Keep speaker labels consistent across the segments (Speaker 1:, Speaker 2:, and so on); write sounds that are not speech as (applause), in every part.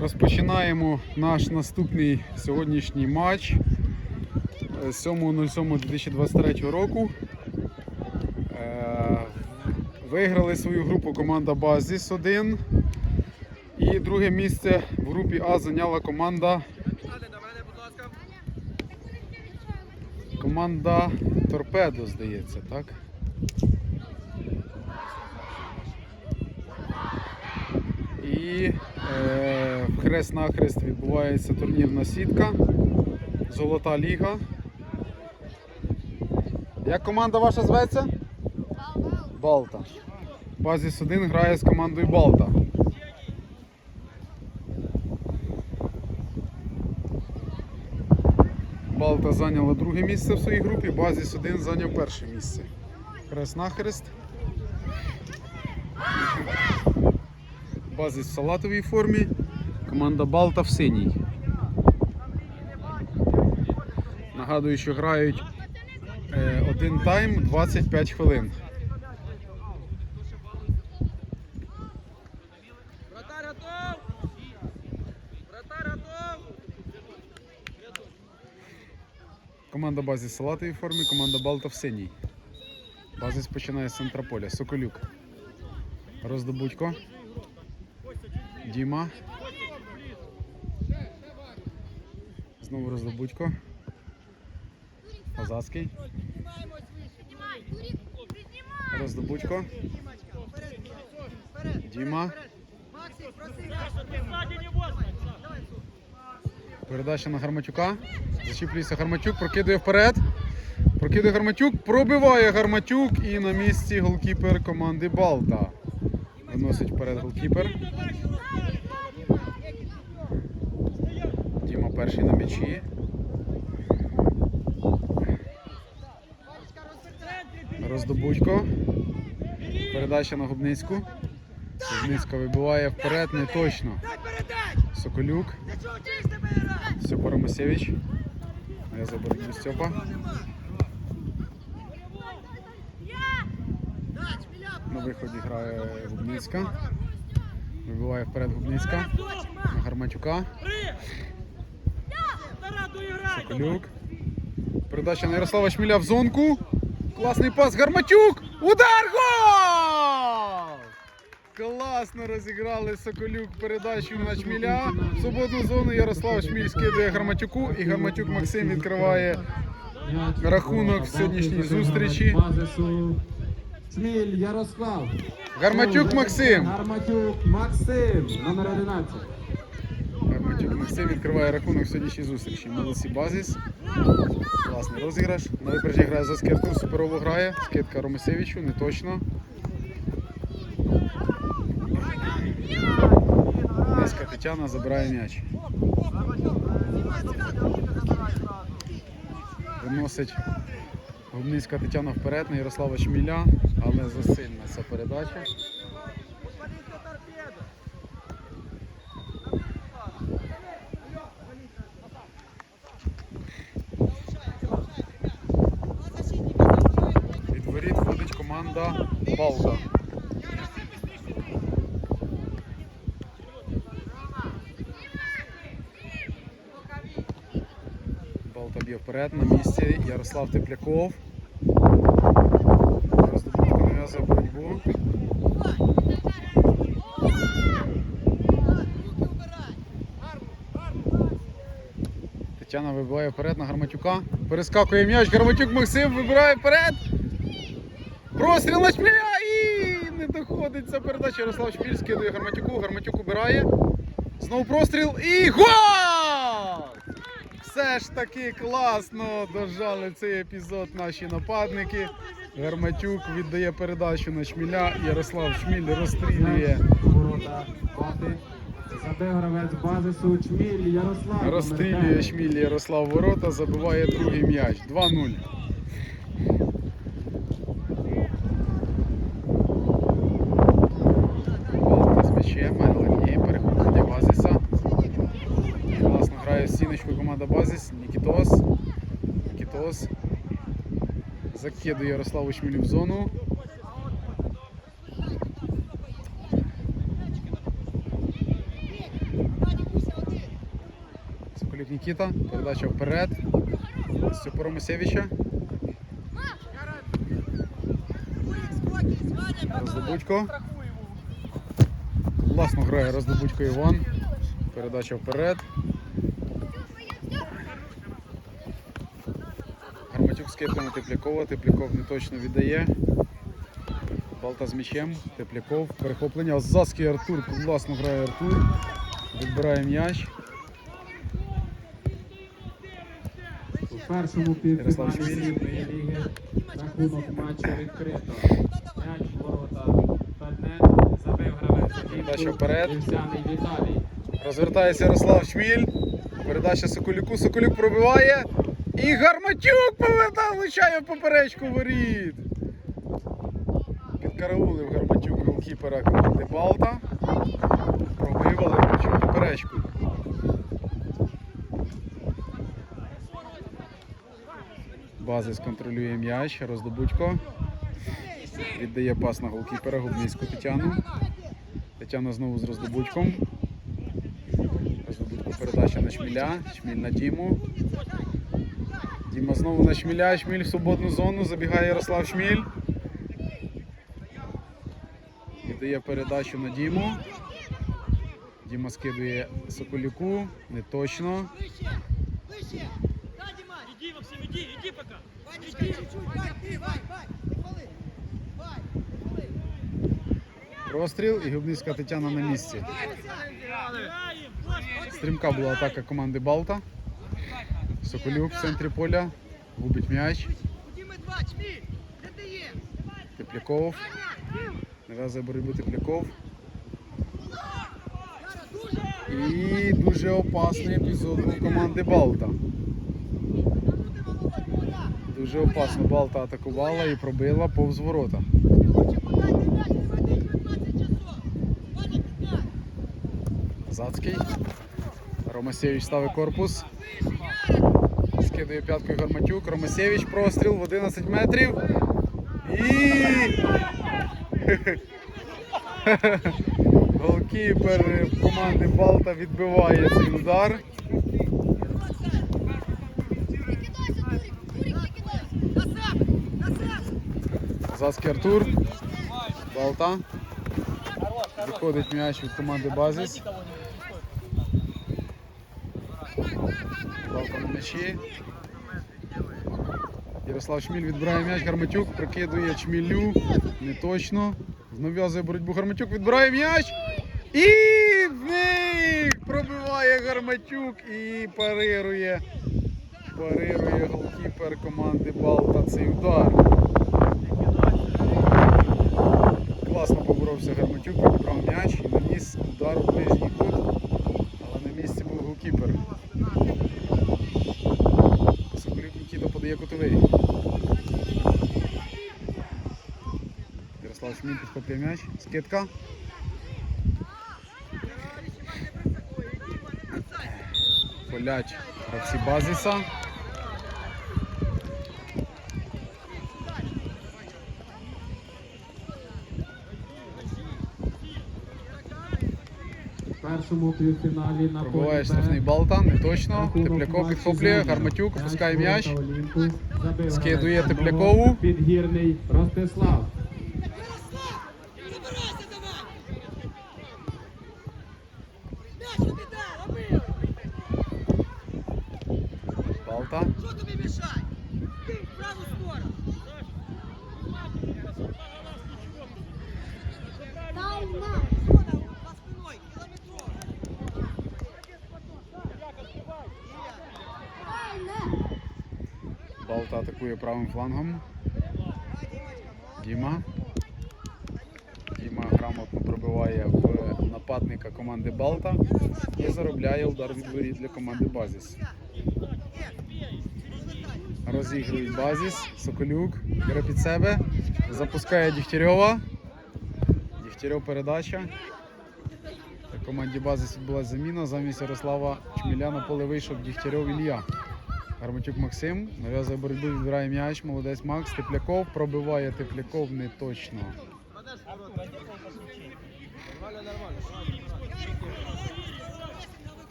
Speaker 1: Розпочинаємо наш наступний сьогоднішній матч е, 7.07.2023 року. Е, Виграли свою групу команда Базіс 1. І друге місце в групі А зайняла команда. Команда Торпедо, здається, так? І е, хрест-нахрест відбувається турнірна сітка. Золота ліга. Як команда ваша зветься? Балта. Базіс 1 грає з командою Балта. Балта зайняла друге місце в своїй групі, Базіс 1 зайняв перше місце. Хрест-нахрест. Базис в салатовій формі, команда Балта в синій. Нагадую, що грають е, один тайм 25 хвилин. Команда Базис в салатовій формі, команда Балта в синій. Базис починає з центра поля. Соколюк. Роздобудько. Діма. Знову роздобудько. Озацький. Роздобудько. Діма. Передача на Гарматюка. Зачіплюється Гарматюк, прокидує вперед. Прокидує Гарматюк, пробиває Гарматюк і на місці голкіпер команди Балта. Виносить вперед голкіпер. Діма перший на м'ячі. Роздобудько. Передача на Губницьку. Губницька вибиває вперед, не точно. Соколюк. Степа Ромасевич. Я за боротьбу Степа. На виході грає Губницька. Вибиває вперед Губницька. На Гарматюка. Соколюк. Передача на Ярослава Шміля в зонку. Класний пас. Гарматюк! Удар! Гол! Класно розіграли Соколюк передачу на Шміля. В свободну зону Ярослав Шміль скидує Гарматюку і Гарматюк Максим відкриває рахунок в сьогоднішній зустрічі.
Speaker 2: Шміль Ярослав.
Speaker 1: Гарматюк Максим.
Speaker 2: Гарматюк Максим. Номер 11.
Speaker 1: Максим відкриває рахунок сьогоднішній зустрічі. Молодці базіс. Класний розіграш. На випереджі грає за скидку, суперово грає. Скидка Ромасевичу, не точно. Низька Тетяна забирає м'яч. Виносить Губницька Тетяна вперед на Ярослава Шміля, але засильна ця передача. Від воріт входить команда Балта. Балта б'є вперед на місці. Ярослав Тепляков. Нав'язує боротьбу. Тетяна вибиває вперед на Гарматюка. Перескакує м'яч. Гарматюк Максим вибирає вперед. Простріл на Шміля і не доходить ця передача. Ярослав Шміль скидує Гарматюку. Гарматюк убирає. Знову простріл і гол! Все ж таки класно дожали цей епізод наші нападники. Гарматюк віддає передачу на Шміля. Ярослав Шміль розстрілює.
Speaker 2: Гравець базису Шміль Ярослав.
Speaker 1: Розстрілює Шміль Ярослав ворота, забиває другий м'яч. 2-0. Балта з м'ячем, Мерлені, перехоплення Базіса. Класно грає в стіночку команда Базіс. Нікітос. Нікітос. Закидує Ярославу Шмілю в зону. Соколюк Нікіта. Передача вперед. Степора Масєвича. Роздобудько. Класно грає Роздобудько Іван. Передача вперед. Гарматюк Теплякова. Тепляков не точно віддає. Балта з м'ячем. Тепляков. Перехоплення. Заский Артур. Класно грає Артур. Відбирає м'яч.
Speaker 2: У першому півфіналі срібної ліги рахунок матчу відкрито. М'яч ворота забив гравець
Speaker 1: Передача вперед. Розвертається Ярослав Шміль. Передача Соколюку. Соколюк пробиває. І Гарматюк повертає, влучає в поперечку воріт. Підкараулив Гарматюк голкіпера команди Балта. Пробив, але поперечку. Базис контролює м'яч. Роздобудько. Віддає пас на голкіпера Губницьку Тетяну. Тетяна знову з роздобудьком. Роздобудько передача на Шміля. Шміль на Діму. Діма знову на Шміля. Шміль в свободну зону. Забігає Ярослав Шміль. Віддає передачу на Діму. Діма скидує Соколюку. Не точно. Простріл і Губницька Тетяна на місці. Стрімка була атака команди Балта. Соколюк в центрі поля. Губить м'яч. Тепляков. Нав'язує боротьбу Тепляков. І дуже опасний епізод у команди Балта. Дуже опасно Балта атакувала і пробила повз ворота.
Speaker 3: Лучше подай ти м'яч, не сиди 15 часов. Ваня, підняй.
Speaker 1: Зацький. Ромасєвич ставить корпус. Скидує п'яткою Гарматюк. Ромасєвич простріл в 11 метрів. І. (laughs) Голкіпер команди Балта відбиває цей удар. Зацький Артур. Балта. Виходить м'яч від команди Базис. Балта на м'ячі. Ярослав Чміль відбирає м'яч, Гарматюк прикидує Чмілю. Не точно. Нав'язує боротьбу Гарматюк, відбирає м'яч. І в пробиває Гарматюк і парирує. Парирує голкіпер команди Балта цей удар. Класно поборовся Гарматюк, підібрав м'яч і наніс удар у ближній кут. Але на місці був голкіпер. Соколюк Нікіта подає кутовий. Ярослав Шміль підхоплює м'яч. Скидка. Полять гравці базиса.
Speaker 2: Першому півфіналі на
Speaker 1: Пробиває
Speaker 2: полі
Speaker 1: штрафний
Speaker 2: Б.
Speaker 1: Балта, не точно. Тепляков підхоплює. Гарматюк опускає м'яч. Скидує Теплякову.
Speaker 2: Підгірний Ростислав.
Speaker 1: Балта.
Speaker 3: Що тобі мішає? Ти праву сторону. Зона за
Speaker 1: Балта атакує правим флангом. Діма. Діма грамотно пробиває в нападника команди Балта і заробляє удар від воріт для команди Базіс. Розігрують Базіс. Соколюк бере під себе. Запускає Дігтярьова. Дігтярьов передача. Для команді Базіс відбулася заміна. Замість Ярослава Чміля на поле вийшов Дігтярьов Ілля. Гарматюк Максим нав'язує боротьбу, відбирає м'яч. Молодець Макс. Тепляков пробиває Тепляков не точно.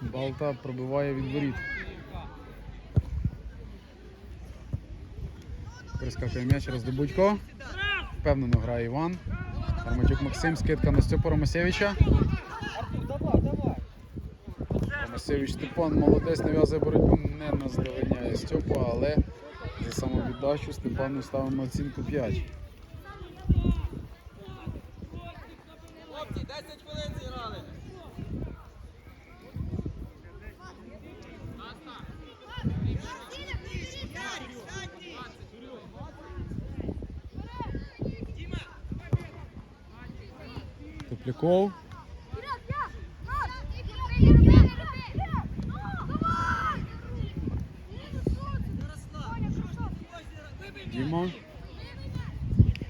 Speaker 1: Балта пробиває від воріт. Прискакує м'яч, роздобудько. Впевнено грає Іван. Арматюк Максим, скидка на Степу Ромасевича. Ромасевич Степан молодець, нав'язує боротьбу, не наздовольняє Степа, але за самовіддачу Степану ставимо оцінку 5.
Speaker 3: Хлопці, 10 хвилин зіграли.
Speaker 1: Тепляков. Діма.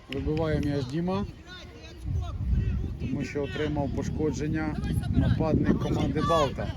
Speaker 1: Вибиває м'яч Діма. Тому що отримав пошкодження нападник команди Балта.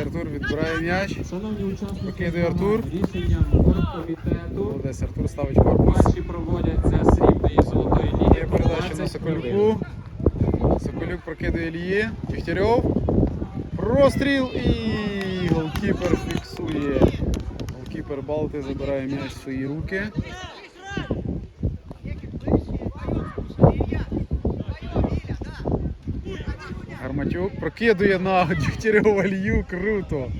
Speaker 1: Артур відбирає м'яч.
Speaker 2: Шановні учасники,
Speaker 1: Викидує Артур.
Speaker 2: рішенням оргкомітету
Speaker 1: Молодець Артур ставить корпус.
Speaker 2: матчі проводяться срібної і золотої ліги.
Speaker 1: Є передача на
Speaker 2: 12 хвилин.
Speaker 1: Соколюку. Соколюк прокидує Ільї. Дігтярьов. Простріл і голкіпер фіксує. Голкіпер Балти забирає м'яч в свої руки. Гарматюк прокидує на (laughs) Дігтярьова лью, Круто.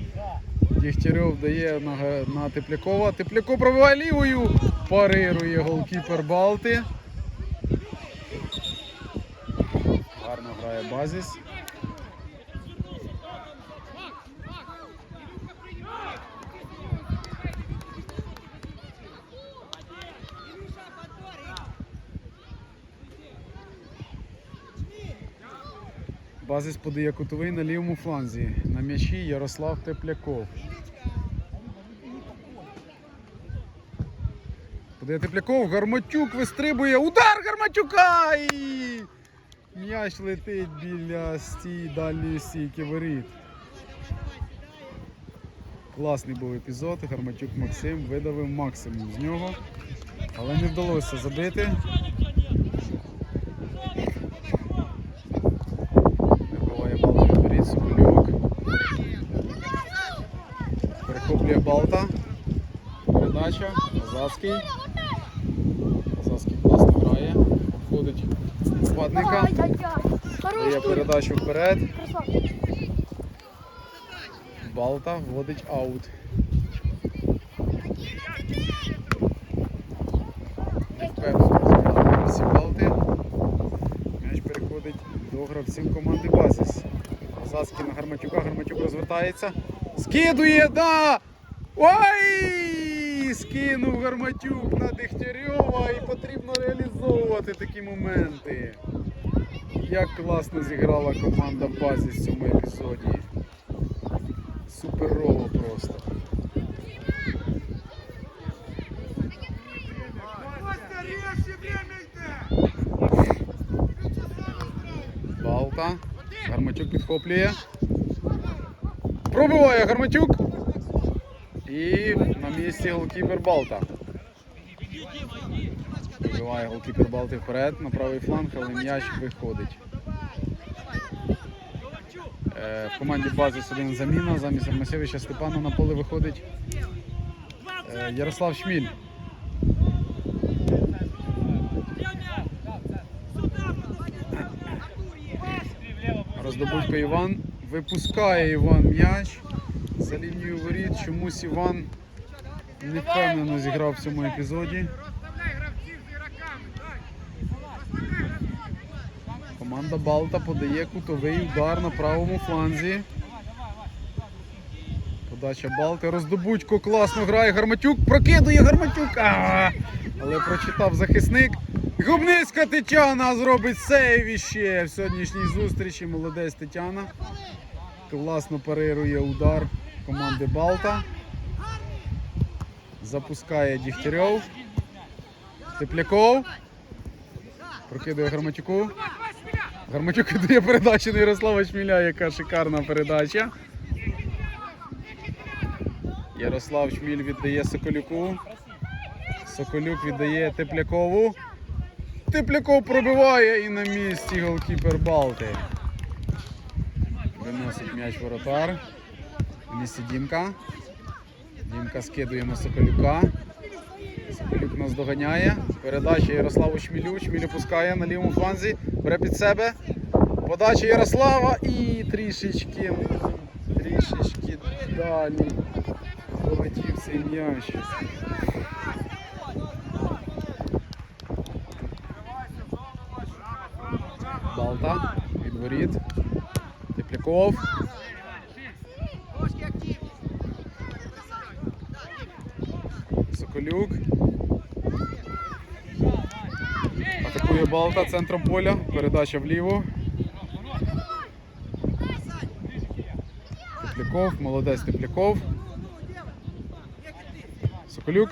Speaker 1: Дігтярьов дає на, на Теплякова. Тепляков пробиває лівою. Парирує голкіпер Балти. Гарно грає базіс. Базис подає кутовий на лівому фланзі. На м'ячі Ярослав Тепляков. Подає Тепляков, Гарматюк вистрибує. Удар Гарматюка! І м'яч летить біля стій дальньої стійки воріт. Класний був епізод. Гарматюк Максим видавив максимум з нього, але не вдалося забити. Вибиває Балта від воріт, Соколюк. Перехоплює Балта. Передача. Азацький. Азацький класно грає. Обходить нападника. Дає передачу вперед. Балта вводить аут. Всі. М'яч переходить до гравців команди Базіс. Азацький на Гарматюка. Гарматюк розвертається. Скидує, да! Ой! Скинув Гарматюк на Дегтярьова і потрібно реалізовувати такі моменти. Як класно зіграла команда Базіс в цьому епізоді. Суперово просто. Балта. Гарматюк підхоплює. Пробиває Гарматюк. І на місці голкіпер Балта. Пробиває голкіпер Балти вперед на правий фланг, але м'яч виходить. Е, В команді Базис один заміна. Замість Армасевича Степана на поле виходить е, Ярослав Шміль. Роздобудько Іван. Випускає Іван м'яч за лінію воріт. Чомусь Іван не впевнено зіграв в цьому епізоді. Команда Балта подає кутовий удар на правому фланзі. Передача Балти. Роздобудько класно грає. Гарматюк прокидує Гарматюк. А! Але прочитав захисник. Губницька Тетяна зробить сейв іще в сьогоднішній зустрічі. Молодець Тетяна. Класно парирує удар команди Балта. Запускає Дігтярьов. Тепляков. Прокидує Гарматюку. Гарматюк віддає передачу на Ярослава Чміля, яка шикарна передача. Ярослав Чміль віддає Соколюку. Соколюк віддає Теплякову. Тепляков пробиває і на місці голкіпер Балти. Виносить м'яч воротар. В місці Дімка. Дімка скидує на Соколюка. Соколюк нас доганяє. Передача Ярославу Чмілю. Чміль опускає на лівому фланзі. Бере під себе. Подача Ярослава і трішечки. Трішечки далі. Полетів цей м'яч. Балта від. Тепляков. Балта центром поля. Передача вліво. Тепляков, молодець Тепляков. Соколюк.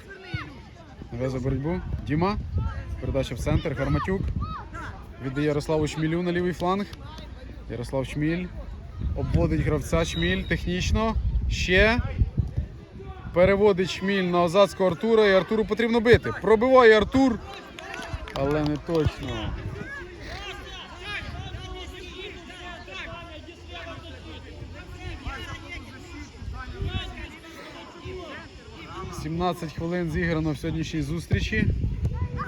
Speaker 1: Нав'язує боротьбу. Діма. Передача в центр. Гарматюк. Віддає Ярославу Шмілю на лівий фланг. Ярослав Шміль. Обводить гравця Шміль технічно. Ще. Переводить Шміль на Озацького Артура і Артуру потрібно бити. Пробиває Артур, але не точно. «17 хвилин зіграно в сьогоднішній зустрічі.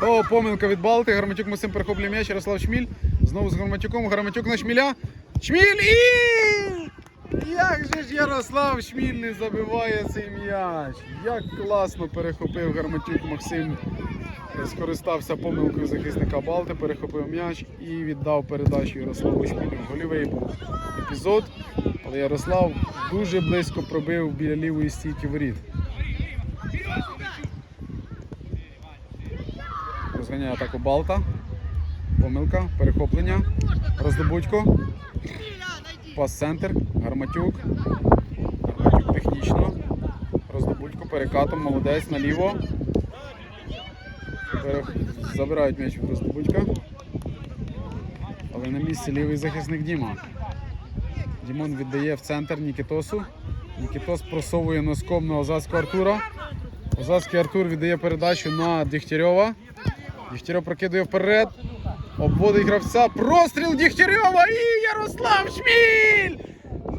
Speaker 1: О, помилка від Балти. Гарматюк Максим перехоплює м'яч. Ярослав Шміль. Знову з Гарматюком. Гарматюк на Шміля. Шміль і. Як же ж Ярослав Шміль не забиває цей м'яч? Як класно перехопив Гарматюк Максим. Скористався помилкою захисника Балти, перехопив м'яч і віддав передачу Ярославу Шмілю. Гольовий був епізод, але Ярослав дуже близько пробив біля лівої стійки воріт. Розганяє атаку Балта. Помилка, перехоплення. Роздобудько. Пас центр. Гарматюк. Гарматюк технічно. Роздобудько перекатом. Молодець наліво. Забирають м'яч від Роздобудька. Але на місці лівий захисник Діма. Дімон віддає в центр Нікітосу. Нікітос просовує носком на Озацького Артура. Озацький Артур віддає передачу на Дігтярьова. Дігтярьов прокидує вперед. Обводить гравця. Простріл Дігтярьова і Ярослав Шміль!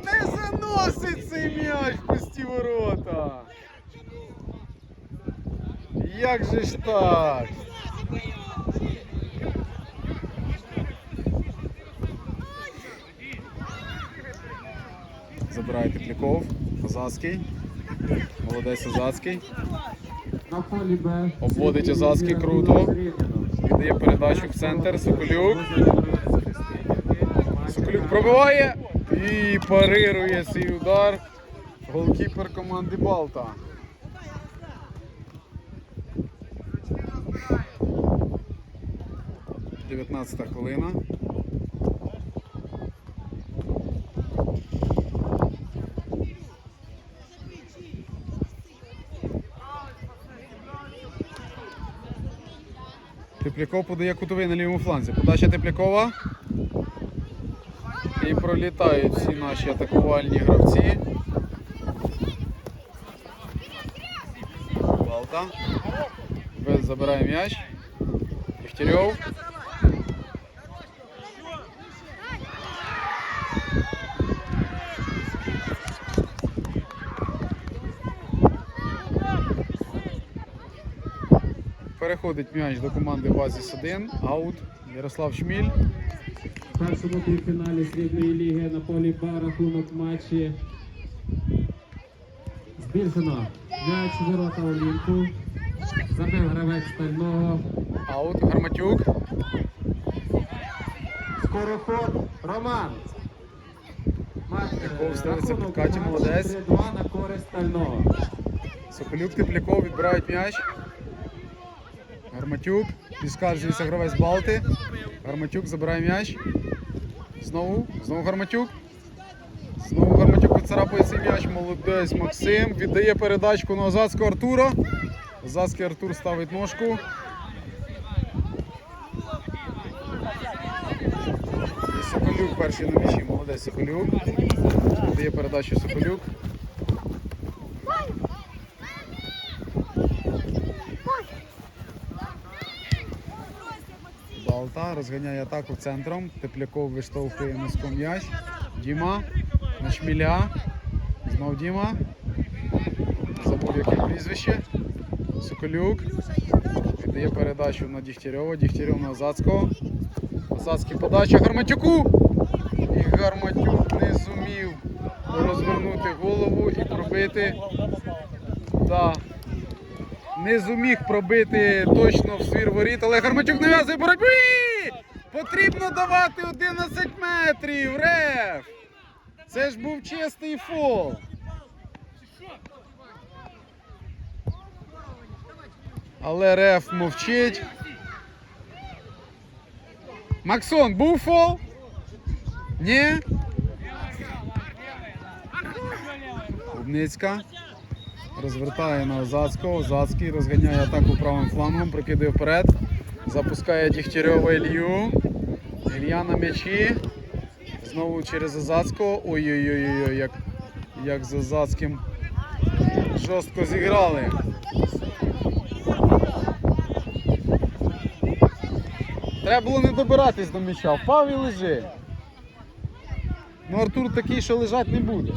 Speaker 1: Не заносить цей м'яч в пусті ворота. Як же ж так? Забирає Тепляков. Озацький. Молодець Озацький. Обводить Озацький круто. Віддає передачу в центр. Соколюк. Соколюк пробиває і парирує цей удар. Голкіпер команди Балта. Дев'ятнадцята хвилина. Тепляков подає кутовий на лівому фланзі. Подача Теплякова. І пролітають всі наші атакувальні гравці. Балта. Без забирає м'яч. Дігтярьов. Переходить м'яч до команди Базіс 1. Аут. Ярослав Шміль.
Speaker 2: В першому півфіналі срібної ліги на полі Б рахунок матчі. Збільшено. М'яч ворота Олімпу. Забив гравець стального.
Speaker 1: Аут. Гарматюк.
Speaker 2: Скороход Роман. Матч Рахунок
Speaker 1: ставиться під Каті, молодець.
Speaker 2: 3-2 на користь стального.
Speaker 1: Соколюк, Тепляков відбирають м'яч. Гарматюк. Підскаржується гравець Балти. Гарматюк забирає м'яч. Знову. Знову Гарматюк. Знову Гарматюк поцарапує цей м'яч. Молодець Максим. Віддає передачку на Озацького Артура. Озацький Артур ставить ножку. Соколюк перший на м'ячі. Молодець Соколюк. Віддає передачу Соколюк. Балта розганяє атаку центром. Тепляков виштовхує носком м'яч. Діма на шміля. Знов Діма. Забув яке прізвище. Соколюк. Віддає передачу на Дігтярьова. Дігтярьов на Озацького. Озацький подача Гарматюку. І Гарматюк не зумів розвернути голову і пробити. Да. Не зуміг пробити точно в свір воріт, але Гарматюк нав'язує боротьби! Потрібно давати 11 метрів! Реф! Це ж був чистий фол. Але Реф мовчить. Максон, був фол? Ні? Клубницька. Розвертає на Озацького. Озацький розганяє атаку правим флангом, прикидає вперед. Запускає Дігтярьова Ілью. Ілья на м'ячі. Знову через Озацького. Ой-ой-ой, як, як з Озацьким жорстко зіграли. Треба було не добиратись до м'яча. Впав і лежи. Ну Артур такий, що лежать не буде.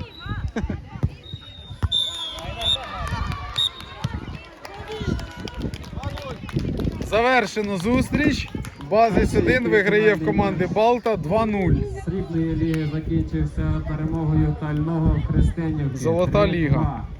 Speaker 1: Завершено зустріч. Базис 1 виграє в команди Балта 2-0.
Speaker 2: Срібної ліги закінчився перемогою тального хрестення.
Speaker 1: Золота ліга.
Speaker 2: 3-2.